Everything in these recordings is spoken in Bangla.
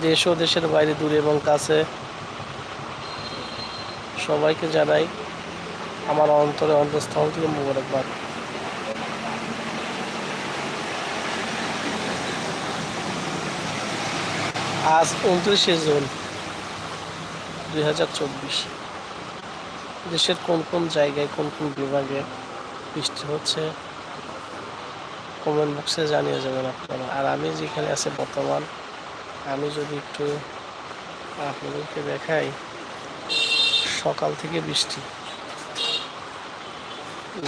দেশ ও দেশের বাইরে, দূরে এবং কাছে। সবাইকে জানাই আমার অন্তরে অন্তঃস্থল থেকে মোবারকবাদ। আজ উনত্রিশে জুন দুই হাজার চব্বিশ। দেশের কোন কোন জায়গায়, কোন কোন বিভাগে বৃষ্টি হচ্ছে কমেন্ট বক্সে জানিয়ে যাবেন আপনারা। আর আমি যেখানে আছি বর্তমান আমি যদি একটু আপনাদেরকে দেখাই, সকাল থেকে বৃষ্টি।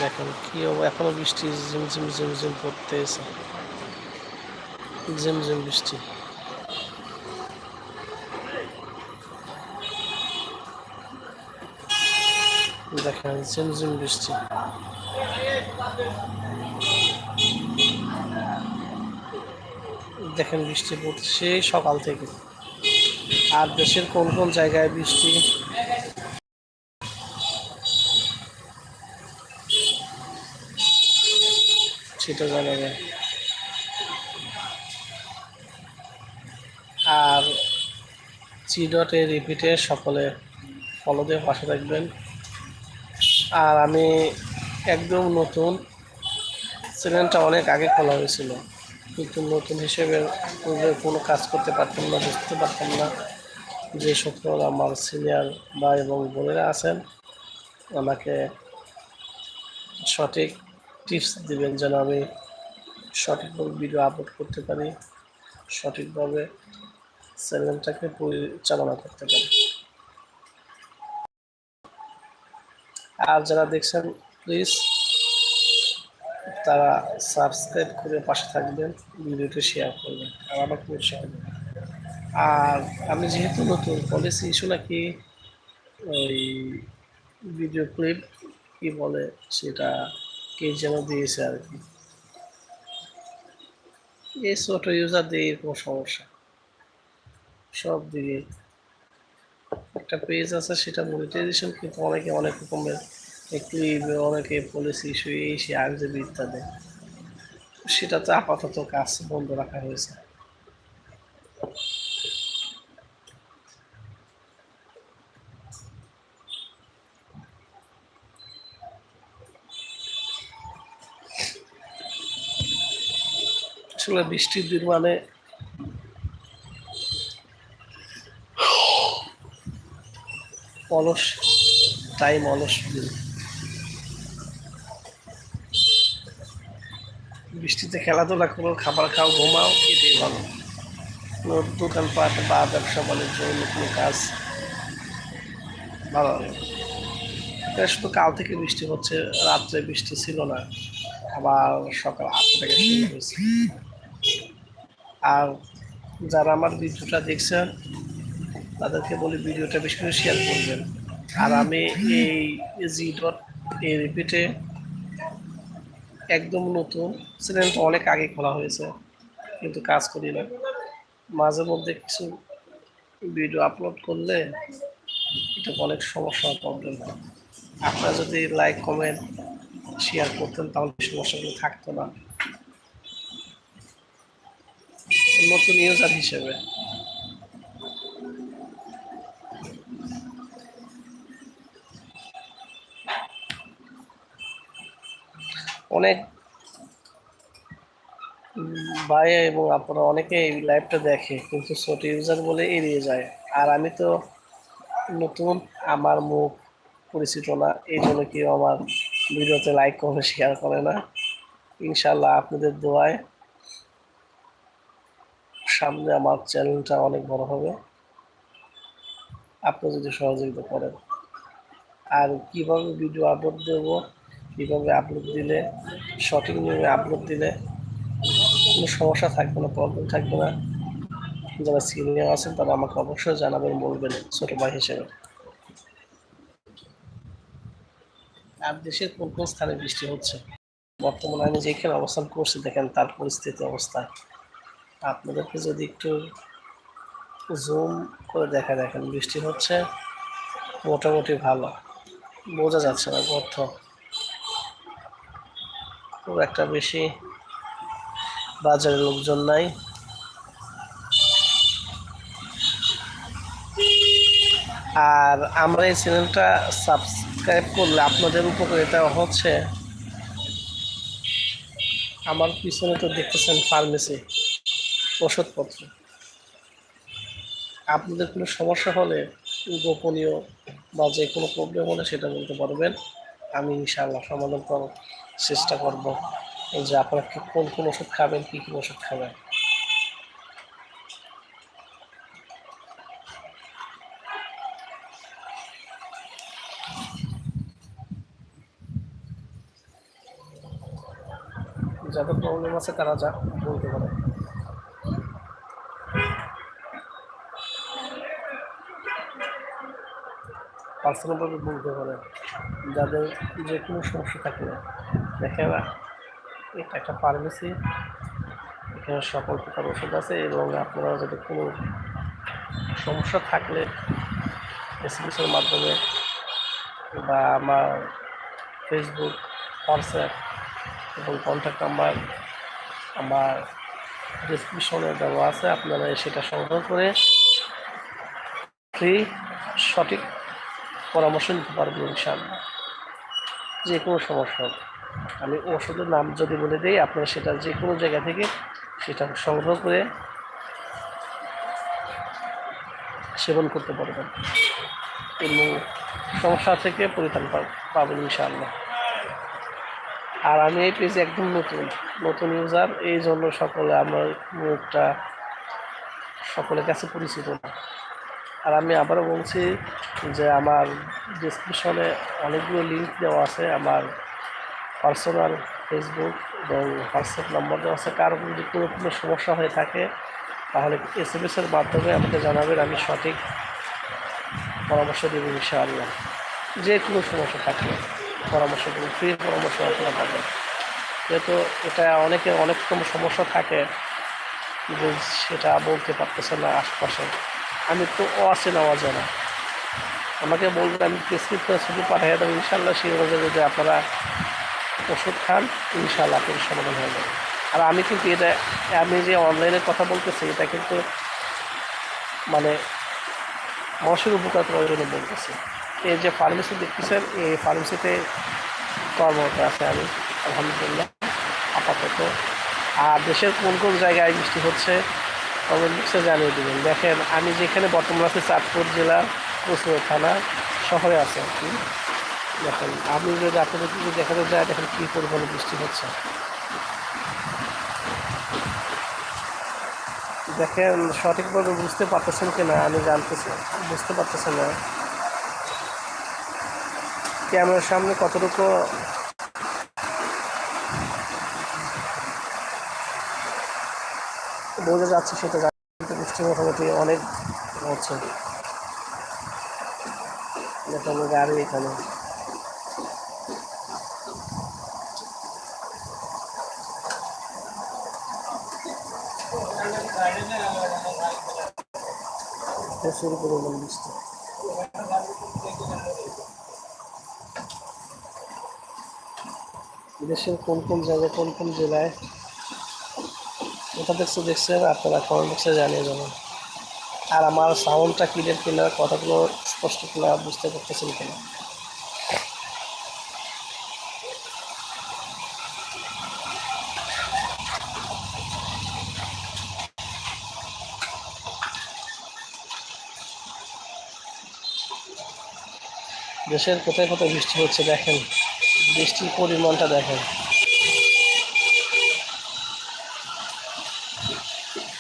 দেখেন কি এখনও বৃষ্টি ঝিমঝিম ঝিমঝিম পড়তেছে ঝিমঝিম বৃষ্টি। দেখেন ঝিমঝিম বৃষ্টি। দেখেন বৃষ্টি পড়ছে সকাল থেকে। আর দেশের কোন কোন জায়গায় বৃষ্টি? সেটা জানাবে আর জি ডটে রিপিটে সকলে ফলো দিয়ে পাশে থাকবেন। আর আমি একদম নতুন, চ্যানেলটা অনেক আগে খোলা হয়েছিল। কিন্তু নতুন হিসেবে পূর্বে কোনো কাজ করতে পারতাম না, বুঝতে পারতাম না যে সকল আমার সিনিয়র ভাই এবং বোনেরা আছেন। আমাকে সঠিক টিপস দিবেন যেন আমি সঠিকভাবে ভিডিও আপলোড করতে পারি, সঠিকভাবে চ্যানেলটাকে পরিচালনা করতে পারি। আর যারা দেখছেন প্লিজ তারা সাবস্ক্রাইব করে পাশে থাকবেন, ভিডিওটি শেয়ার করবেন, আর আমাকে উৎসাহ আর আমি যেহেতু নতুন পলিসি ইস্যু নাকি ওই ভিডিও ক্লিপ কি বলে সেটা কে যেন দিয়েছে আর কি। এই ছোট দিয়ে এরকম সমস্যা। সব দিকে একটা পেজ আছে, সেটা মনিটাইজেশন কিন্তু অনেকে অনেক রকমের অনেকে পলিসি ইস্যু এই সে আরজেবি ইত্যাদি সেটাতে আপাতত কাজ বন্ধ রাখা হয়েছে। আসলে বৃষ্টির দিন মানে অলস টাইম অলস। দিন বৃষ্টিতে খেলাধুলা করো, খাবার খাও, ঘুমাও, এটাই ভালো। কোনো দোকানপাট বা ব্যবসা বাণিজ্য, অন্য কোনো কাজ ভালো লাগে শুধু কাল থেকে বৃষ্টি হচ্ছে, রাত্রে বৃষ্টি ছিল না, আবার সকাল আটটা থেকে শুরু হয়েছে। আর যারা আমার ভিডিওটা দেখছেন, তাদেরকে বলি ভিডিওটা বেশি করে শেয়ার করবেন। আর আমি এই জি ডট এই রিপিটে একদম নতুন। চ্যানেলটা অনেক আগে খোলা হয়েছে, কিন্তু কাজ করি না। মাঝে মধ্যে কিছু ভিডিও আপলোড করলে এটা অনেক সমস্যা প্রবলেম হয়। আপনারা যদি লাইক কমেন্ট শেয়ার করতেন তাহলে সমস্যাগুলো থাকতো না। নতুন ইউজার হিসেবে। অনেক ভাই এবং আপনারা অনেকে এই লাইভটা দেখে, কিন্তু ছোট ইউজার বলে এড়িয়ে যায়। আর আমি তো নতুন, আমার মুখ পরিচিত না, এই জন্য কেউ আমার ভিডিওতে লাইক করে শেয়ার করে না। ইনশাল্লাহ আপনাদের দোয়ায় সামনে আমার চ্যানেলটা অনেক বড় হবে। আপনি যদি সহযোগিতা করেন। আর কীভাবে ভিডিও আপলোড দেব? কীভাবে আপলোড দিলে সঠিক নিয়মে আপলোড দিলে কোনো সমস্যা থাকবে না প্রবলেম থাকবে না। যারা সিনিয়র আছেন, তারা আমাকে অবশ্যই জানাবেন, বলবেন ছোট ভাই হিসেবে। আর দেশের কোন কোন স্থানে বৃষ্টি হচ্ছে? বর্তমানে আমি যেখানে অবস্থান করছি, দেখেন তার পরিস্থিতি অবস্থা। আপনাদেরকে যদি একটু জুম করে দেখা দেখেন, বৃষ্টি হচ্ছে, মোটামুটি ভালো। বোঝা যাচ্ছে না গর্থ খুব একটা বেশি বাজারে লোকজন নাই। আর আমরা এই চ্যানেলটা সাবস্ক্রাইব করলে আপনাদের উপকারিতা হচ্ছে। আমার পিছনে তো দেখতেছেন ফার্মেসি, ওষুধপত্র। আপনাদের কোনো সমস্যা হলে গোপনীয় বা যে কোনো প্রবলেম হলে সেটা বলতে পারবেন। আমি ইনশাআল্লাহ সমাধান করার চেষ্টা করব যে আপনারা কোন কোন ওষুধ খাবেন, কী কী ওষুধ খাবেন? যাদের প্রবলেম আছে তারা যা বলতে পারে। পার্সোনালভাবে বলতে পারে। যাদের যে কোনো সমস্যা থাকলে দেখেন এটা একটা ফার্মেসি এখানে সকল প্রকার ওষুধ আছে এবং আপনারা যদি কোনো সমস্যা থাকলে এসএমএসের মাধ্যমে বা আমার ফেসবুক হোয়াটসঅ্যাপ এবং কন্ট্যাক্ট নাম্বার আমার ডিসক্রিপশনে দেওয়া আছে, আপনারা সেটা সংগ্রহ করে ফ্রি সঠিক পরামর্শ নিতে পারবেন ইনশাআল্লাহ। যে কোনো সমস্যা আমি ওষুধের নাম যদি বলে দিই, আপনারা সেটা যে কোনো জায়গা থেকে সেটা সংগ্রহ করে সেবন করতে পারবেন। এবং সমস্যা থেকে পরিত্রাণ পাবেন ইনশাআল্লাহ। আর আমি এই পেজে একদম নতুন নতুন ইউজার এই জন্য সকলে আমার মুখটা সকলের কাছে পরিচিত না। আর আমি আবারও বলছি যে আমার ডিসক্রিপশনে অনেকগুলো লিঙ্ক দেওয়া আছে আমার পার্সোনাল, ফেসবুক এবং হোয়াটসঅ্যাপ নম্বর দেওয়া আছে। কারও যদি কোনো কোনো সমস্যা হয়ে থাকে, তাহলে এস এম এসের মাধ্যমে আমাকে জানাবেন, আমি সঠিক পরামর্শ দেবো ইনশাআল্লাহ। যে কোনো সমস্যা থাকলে পরামর্শ দেবো ফ্রি পরামর্শ আপনারা পাবেন। যেহেতু এটা অনেকে অনেক রকম সমস্যা থাকে যে সেটা বলতে পারতেছে না আশপাশে। আমি তো অচেনা অজানা। আমাকে বলবেন, আমি প্রেসক্রিপশন শুধু পাঠিয়ে দেবো ইনশাল্লাহ সেই অনুযায়ী যদি আপনারা ওষুধ খান ইনশাল্লাহ আপনার সমাধান হয়ে যাবে। আর আমি কিন্তু এটা, আমি যে অনলাইনে কথা বলতেছি, এটা কিন্তু মানে মানুষের উপকার করার জন্য বলতেছি। এই যে ফার্মেসি দেখতেছেন, এই ফার্মেসিতে কর্মরত আছে আমি, আলহামদুলিল্লাহ, আপাতত। আর দেশের কোন কোন জায়গায় বৃষ্টি হচ্ছে কমেন্ট বক্সে জানিয়ে দেবেন। দেখেন, আমি যেখানে বর্তমান আছি, চাঁদপুর জেলা কচুয়া থানা, শহরে আছে আর কি। দেখেন আমি যদি আপনাদের যদি দেখাতে যায় দেখেন কী পরিমাণে বৃষ্টি হচ্ছে। দেখেন সঠিকভাবে বুঝতে পারতেছেন কিনা আমি জানতেছি বুঝতে পারতেছি না। ক্যামেরার সামনে কতটুকু বোঝা যাচ্ছে সেটা জানি না, কিন্তু বৃষ্টি মোটামুটি অনেক হচ্ছে। দেখেন গাড়ি এখানে। বৃষ্টি দেশের কোন কোন জায়গায়, কোন কোন জেলায়? কোথা দেখছ দেখছেন? আপনারা কমেন্ট বক্সে জানিয়ে যাবেন আর আমার সাউন্ডটা ক্লিয়ার কিনা, কথাগুলো স্পষ্ট কিনা, বুঝতে পারতেছেন কিনা? দেশের কোথায় কোথায় বৃষ্টি হচ্ছে দেখেন। বৃষ্টির পরিমাণটা দেখেন।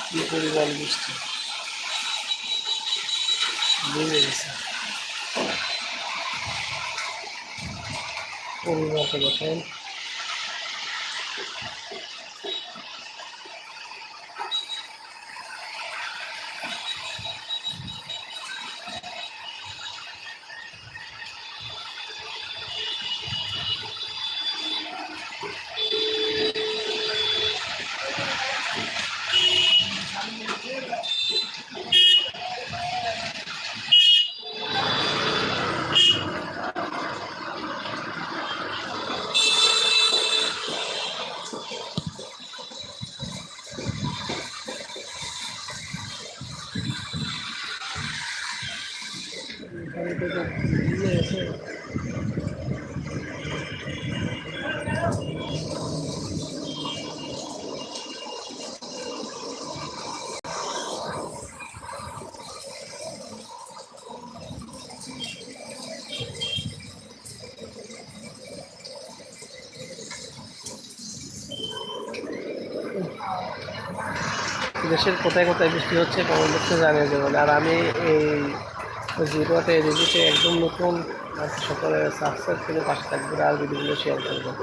কি পরিমাণ বৃষ্টি। পরিমাণটা দেখেন। দেশের কোথায় কোথায় বৃষ্টি হচ্ছে কমেন্ট বক্সে জানিয়ে দেবেন আর আমি এই জিরোতে রিভিউতে একদম নতুন সকলে সাবস্ক্রাইব করে পাশে থাকবেন আর ভিডিওগুলো শেয়ার করবেন